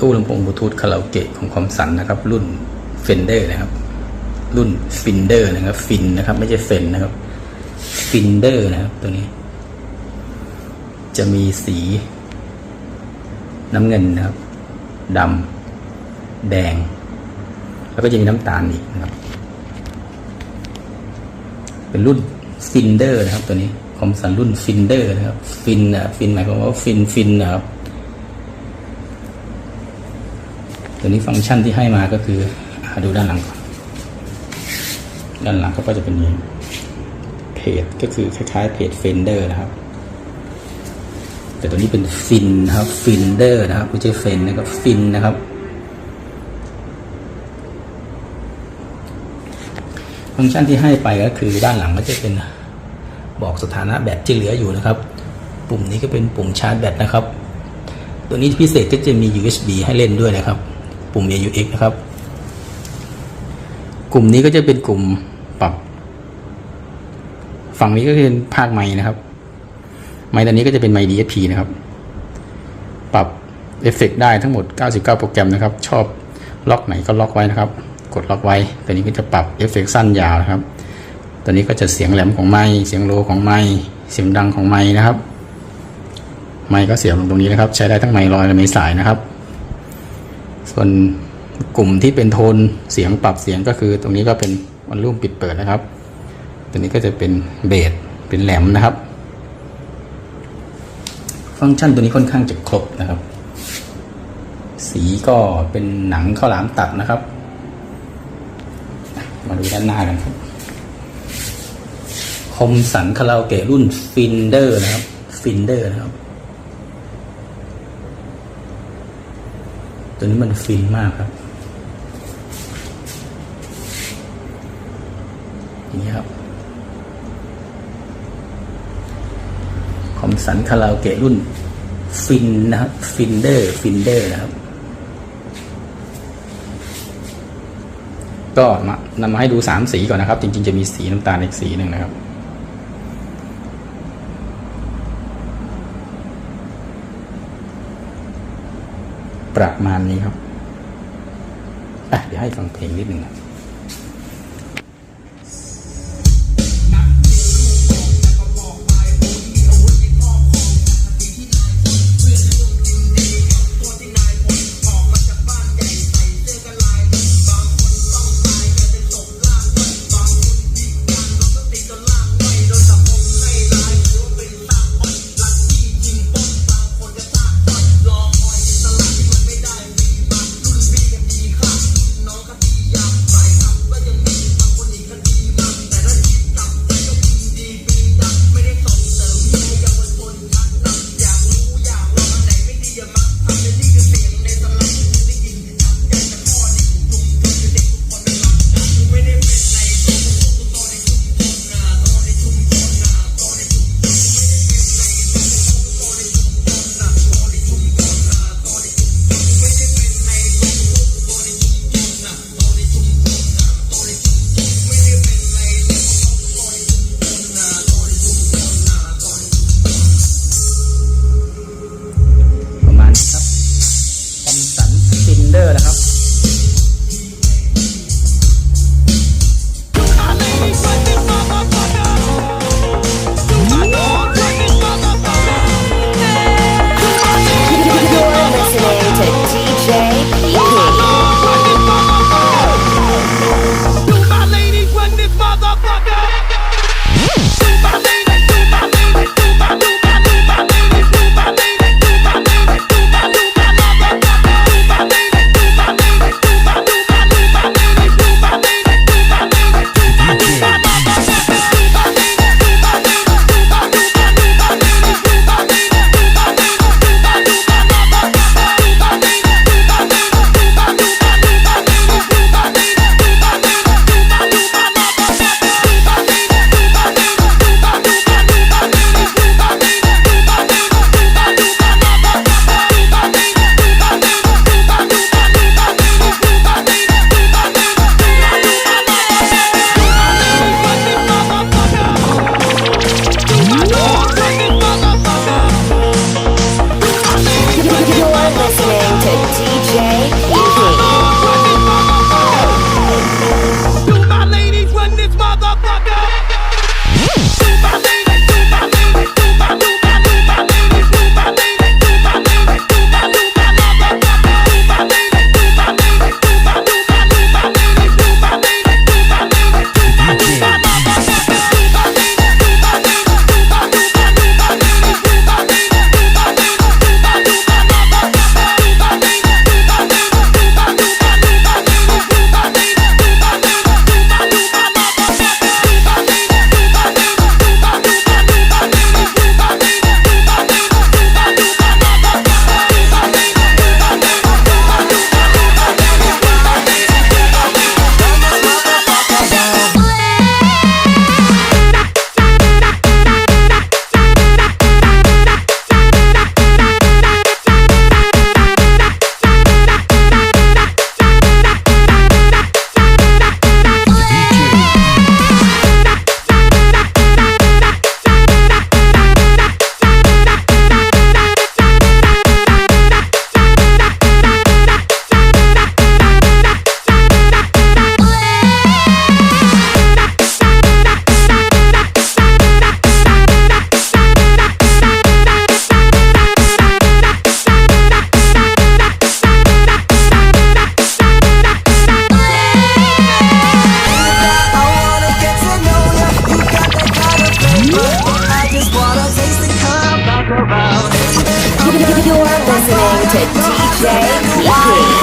ตู้ลำโพงบลูทูธคาราโอเกะของคอมสันนะครับ รุ่น Fender นะครับ รุ่น Finder นะครับฟินนะครับ ไม่ใช่เฟนนะครับ Finder นะครับ ตัวนี้ จะมีสีน้ำเงินนะครับดำแดง แล้วก็จะมีน้ำตาลอีกนะครับ เป็นรุ่นฟินเดอร์นะครับ ตัวนี้คอมสันรุ่นฟินเดอร์นะครับ ฟินอะฟินหมายความว่าฟินฟินนะครับ ตัวนี้ฟังก์ชันที่ให้มาก็คืออดูด้านหลังก่อนด้านหลังก็จะเป็นนี้เพจก็คือคล้ายๆเพจเฟนเดอร์นะครับ แต่ตัวนี้เป็นฟินนะครับฟินเดอร์นะครับไม่ใช่เฟนนะครับฟินนะครับฟังก์ชันที่ให้ไปก็คือด้านหลังก็จะเป็นบอกสถานะแบตที่เหลืออยู่นะครับ ปุ่มนี้ก็เป็นปุ่มชาร์จแบตนะครับ ตัวนี้พิเศษก็จะมี USB ให้เล่นด้วยนะครับ ปุ่ม AUX นะครับ กลุ่มนี้ก็จะเป็นกลุ่มปรับ ฝั่งนี้ก็เป็นภาคไม้นะครับ ไม้ตัวนี้ก็จะเป็นไม้ DSP นะครับ ปรับเอฟเฟกได้ทั้งหมด 99 โปรแกรมนะครับ ชอบล็อกไหนก็ล็อกไว้นะครับ กดล็อกไว้ ตัวนี้ก็จะปรับเอฟเฟกสั้นยาวนะครับ ตัวนี้ก็จะเสียงแหลมของไม้เสียงโลของไม้เสียงดังของไม้นะครับ ไม้ก็เสียบลงตรงนี้นะครับ ใช้ได้ทั้งไม้ลอยและไม้สายนะครับ ส่วนกลุ่มที่เป็นโทนเสียงปรับเสียงก็คือ ตรงนี้ก็เป็นวันรุ่มปิดเปิดนะครับ ตัวนี้ก็จะเป็นเบสเป็นแหลมนะครับ ฟังก์ชันตัวนี้ค่อนข้างจะครบนะครับ สีก็เป็นหนังข้าวหลามตัดนะครับ มาดูด้านหน้ากันครับคมสันคาราโอเกะรุ่นฟินเดอร์นะครับฟินเดอร์นะครับ ตัวนี้มันฟินมากครับอย่างนี้ครับคอมสันคาราโอเกะรุ่นฟินนะครับฟินเดอร์ฟินเดอร์นะครับ ก็มานำมาให้ดูสามสีก่อนนะครับ จริง ๆ จะมีสีน้ำตาลอีกสีหนึ่งนะครับ ประมาณนี้ครับอะเดี๋ยวให้ฟังเพลงนิดหนึ่งครับ to DJ Kiki.